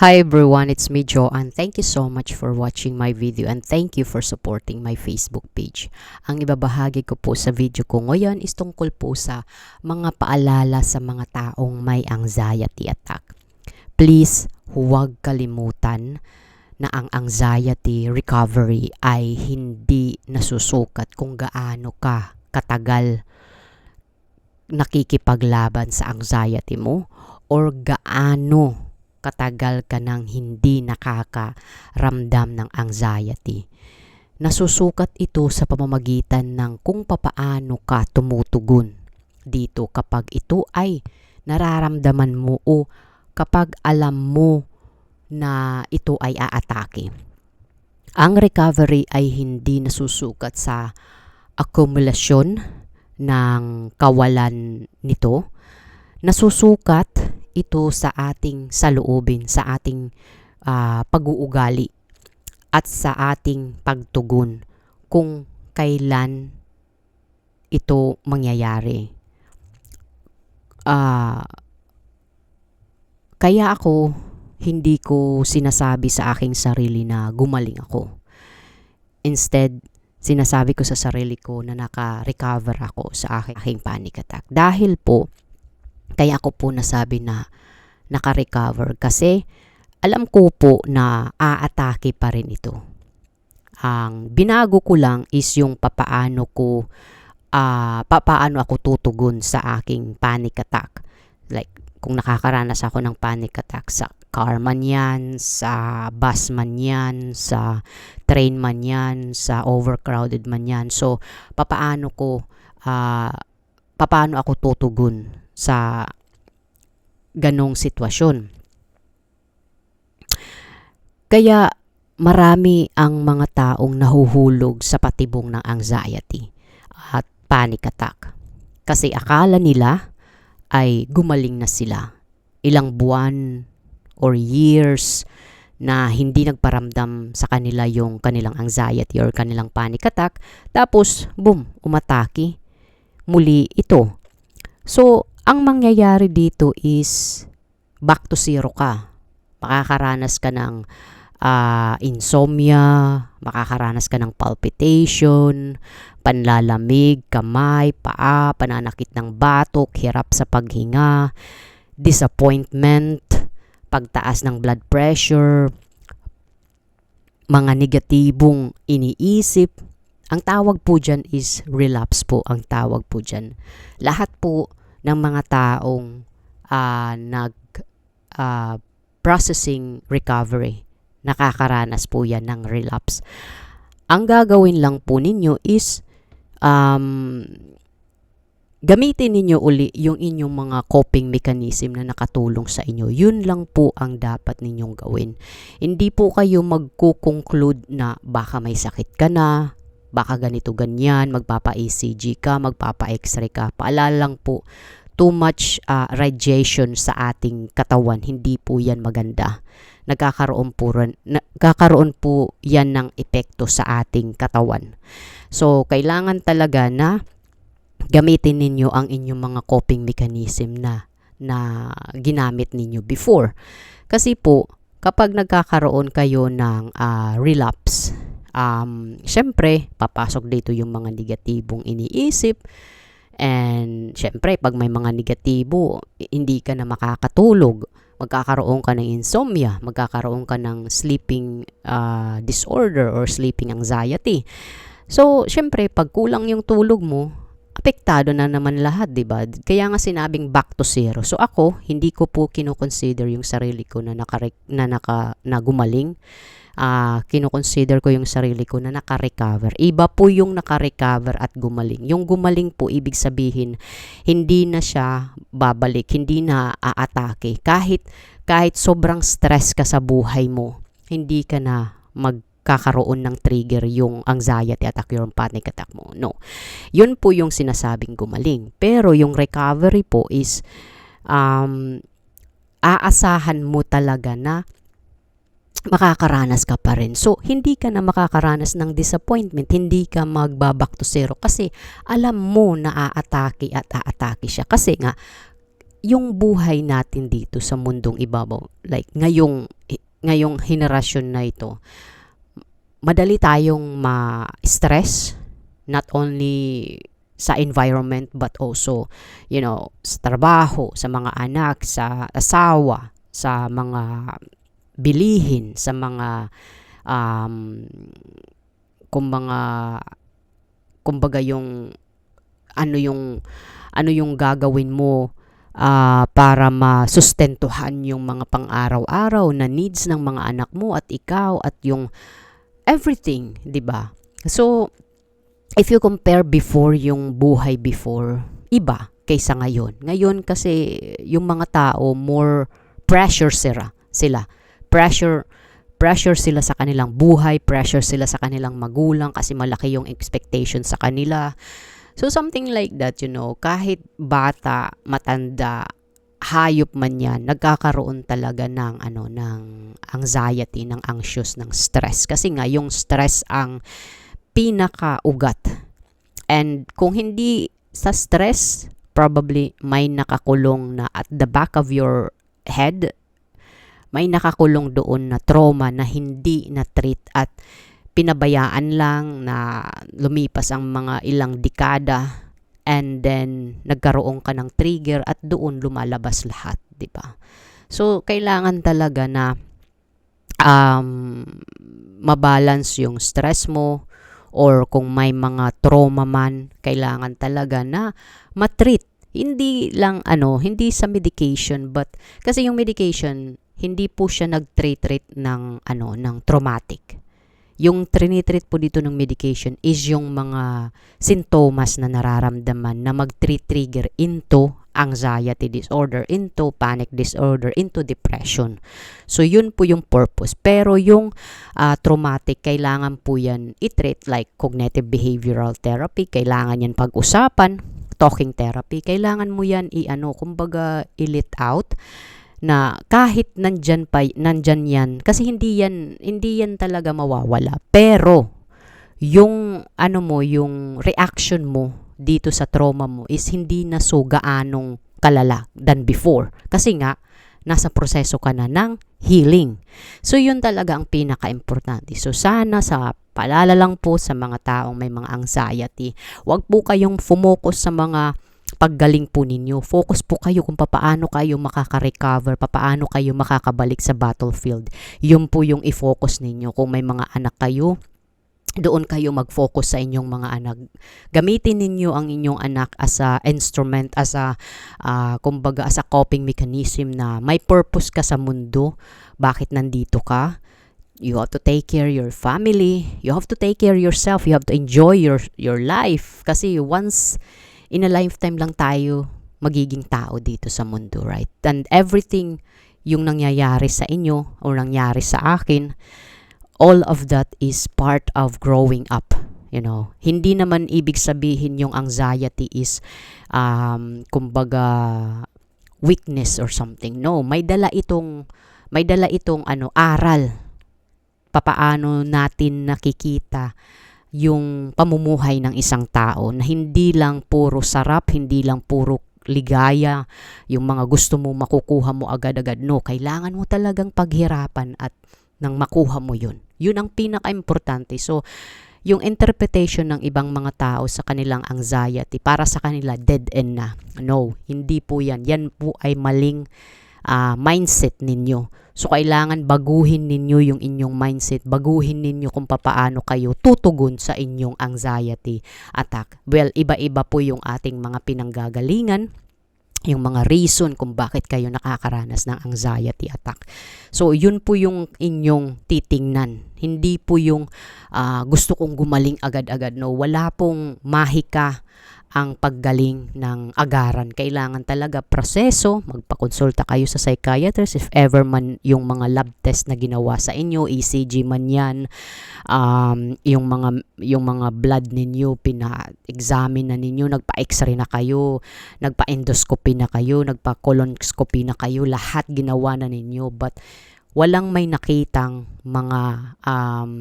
Hi everyone, it's me Joanne. Thank you so much for watching my video and thank you for supporting my Facebook page. Ang ibabahagi ko po sa video ko ngayon is tungkol po sa mga paalala sa mga taong may anxiety attack. Please, huwag kalimutan na ang anxiety recovery ay hindi nasusukat kung gaano ka katagal nakikipaglaban sa anxiety mo or gaano katagal ka nang hindi nakakaramdam ng anxiety. Nasusukat ito sa pamamagitan ng kung papaano ka tumutugon dito kapag ito ay nararamdaman mo o kapag alam mo na ito ay aatake. Ang recovery ay hindi nasusukat sa akumulasyon ng kawalan nito. Nasusukat ito sa ating saloobin, sa ating uh, pag-uugali at sa ating pagtugon kung kailan ito mangyayari. Uh, kaya ako hindi ko sinasabi sa aking sarili na gumaling ako. Instead, sinasabi ko sa sarili ko na naka-recover ako sa aking panic attack. Dahil po, kaya ako po nasabi na naka-recover kasi alam ko po na aatake pa rin ito. Ang binago ko lang is yung papaano ko uh, papaano ako tutugon sa aking panic attack. Like kung nakakaranas ako ng panic attack sa car man yan, sa bus man yan, sa train man yan, sa overcrowded man yan. So, papaano ko, uh, papaano ako tutugon sa ganong sitwasyon. Kaya marami ang mga taong nahuhulog sa patibong ng anxiety at panic attack. Kasi akala nila ay gumaling na sila. Ilang buwan or years na hindi nagparamdam sa kanila yung kanilang anxiety or kanilang panic attack. Tapos, boom, umatake. Muli ito So, ang mangyayari dito is back to zero ka. Makakaranas ka ng uh, insomnia, makakaranas ka ng palpitation, panlalamig, kamay, paa, pananakit ng batok, hirap sa paghinga, disappointment, pagtaas ng blood pressure, mga negatibong iniisip, ang tawag po dyan is relapse po ang tawag po dyan. Lahat po ng mga taong uh, nag uh, processing recovery, nakakaranas po yan ng relapse. Ang gagawin lang po ninyo is um, gamitin ninyo uli yung inyong mga coping mechanism na nakatulong sa inyo. Yun lang po ang dapat ninyong gawin. Hindi po kayo magkukonclude na baka may sakit ka na, baka ganito ganyan, magpapa-ECG ka, magpapa-X-ray ka. Paalala lang po, too much uh, radiation sa ating katawan, hindi po yan maganda. Nagkakaroon po, nagkakaroon po yan ng epekto sa ating katawan. So, kailangan talaga na gamitin ninyo ang inyong mga coping mechanism na na ginamit ninyo before. Kasi po, kapag nagkakaroon kayo ng uh, relapse, um, syempre, papasok dito yung mga negatibong iniisip. And syempre, pag may mga negatibo, hindi ka na makakatulog. Magkakaroon ka ng insomnia, magkakaroon ka ng sleeping uh, disorder or sleeping anxiety. So, syempre, pag kulang yung tulog mo, apektado na naman lahat, 'di ba? Kaya nga sinabing back to zero. So ako, hindi ko po kino-consider yung sarili ko na naka na naka na gumaling uh, kinoconsider ko yung sarili ko na naka-recover. Iba po yung naka-recover at gumaling. Yung gumaling po, ibig sabihin, hindi na siya babalik, hindi na aatake. Kahit, kahit sobrang stress ka sa buhay mo, hindi ka na mag kakaroon ng trigger yung anxiety attack, yung panic attack mo. No. Yun po yung sinasabing gumaling. Pero yung recovery po is um, aasahan mo talaga na makakaranas ka pa rin. So, hindi ka na makakaranas ng disappointment, hindi ka magbabak to zero kasi alam mo na aatake at aatake siya. Kasi nga, yung buhay natin dito sa mundong ibabaw, like ngayong ngayong henerasyon na ito, madali tayong ma-stress not only sa environment but also you know sa trabaho sa mga anak sa asawa sa mga bilihin sa mga um, kung mga kumbaga yung ano yung ano yung gagawin mo ah, para masustentuhan yung mga pang-araw-araw na needs ng mga anak mo at ikaw at yung everything, 'di ba? So if you compare before yung buhay before, iba kaysa ngayon. Ngayon kasi yung mga tao more pressure sila. Sila. Pressure pressure sila sa kanilang buhay, pressure sila sa kanilang magulang kasi malaki yung expectation sa kanila. So something like that, you know, kahit bata, matanda, hayop man yan, nagkakaroon talaga ng ano ng anxiety, ng anxious, ng stress kasi nga yung stress ang pinakaugat. And kung hindi sa stress, probably may nakakulong na at the back of your head, may nakakulong doon na trauma na hindi na-treat at pinabayaan lang na lumipas ang mga ilang dekada and then nagkaroon ka ng trigger at doon lumalabas lahat, 'di ba? So kailangan talaga na um mabalance yung stress mo or kung may mga trauma man, kailangan talaga na matreat. Hindi lang ano, hindi sa medication but kasi yung medication hindi po siya nag-treat ng ano ng traumatic. Yung trinitreat po dito ng medication is yung mga sintomas na nararamdaman na mag-trigger into anxiety disorder, into panic disorder, into depression. So yun po yung purpose. Pero yung uh, traumatic, kailangan po yan i-treat like cognitive behavioral therapy, kailangan yan pag-usapan, talking therapy, kailangan mo yan i-ano, kumbaga i-let out na kahit nandyan pa nandyan yan kasi hindi yan hindi yan talaga mawawala. Pero yung ano mo yung reaction mo dito sa trauma mo is hindi na so gaanong kalala than before. Kasi nga nasa proseso ka na ng healing. So yun talaga ang pinaka-importante. So sana sa palala lang po sa mga taong may mga anxiety wag po kayong fumocus sa mga paggaling po ninyo. Focus po kayo kung papaano kayo makaka-recover, papaano kayo makakabalik sa battlefield. Yun po yung i-focus ninyo. Kung may mga anak kayo, doon kayo mag-focus sa inyong mga anak. Gamitin ninyo ang inyong anak as a instrument, as a, uh, kumbaga, as a coping mechanism na may purpose ka sa mundo. Bakit nandito ka? You have to take care your family. You have to take care yourself. You have to enjoy your your life. Kasi once in a lifetime lang tayo magiging tao dito sa mundo, right? And everything yung nangyayari sa inyo or nangyari sa akin, all of that is part of growing up. You know, hindi naman ibig sabihin yung anxiety is um, kumbaga weakness or something. No, may dala itong may dala itong ano aral papaano natin nakikita yung pamumuhay ng isang tao na hindi lang puro sarap, hindi lang puro ligaya, yung mga gusto mo makukuha mo agad-agad. No, kailangan mo talagang paghirapan at nang makuha mo yun. Yun ang pinaka-importante. So, yung interpretation ng ibang mga tao sa kanilang anxiety, para sa kanila, dead end na. No, hindi po yan. Yan po ay maling uh, mindset ninyo. So, kailangan baguhin ninyo yung inyong mindset, baguhin ninyo kung papaano kayo tutugon sa inyong anxiety attack. Well, iba-iba po yung ating mga pinanggagalingan, yung mga reason kung bakit kayo nakakaranas ng anxiety attack. So, yun po yung inyong titingnan. Hindi po yung uh, gusto kong gumaling agad-agad. No, wala pong mahika ang paggaling ng agaran. Kailangan talaga proseso, magpakonsulta kayo sa psychiatrist if ever man yung mga lab test na ginawa sa inyo, ECG man yan, um, yung mga yung mga blood ninyo pina-examine na ninyo, nagpa-x-ray na kayo, nagpa-endoscopy na kayo, nagpa-colonoscopy na kayo, lahat ginawa na ninyo but walang may nakitang mga um,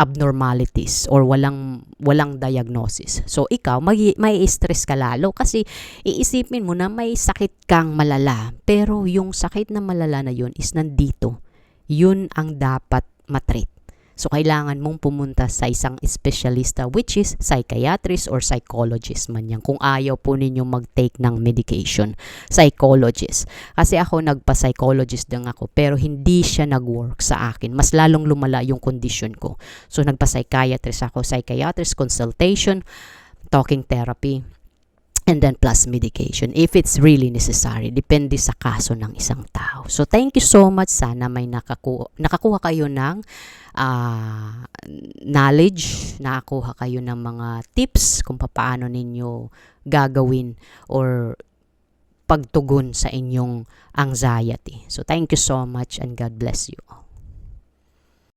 abnormalities or walang walang diagnosis. So ikaw may, may stress ka lalo kasi iisipin mo na may sakit kang malala pero yung sakit na malala na yun is nandito. yun ang dapat matreat. So, kailangan mong pumunta sa isang espesyalista which is psychiatrist or psychologist man yan. Kung ayaw po ninyo mag-take ng medication, psychologist. Kasi ako nagpa-psychologist din ako pero hindi siya nag-work sa akin. Mas lalong lumala yung condition ko. So, nagpa-psychiatrist ako. Psychiatrist consultation, talking therapy, and then plus medication if it's really necessary depende sa kaso ng isang tao. So thank you so much. Sana may nakakuha, nakakuha kayo ng ah, knowledge nakakuha kayo ng mga tips kung paano ninyo gagawin or pagtugon sa inyong anxiety. So thank you so much and God bless you all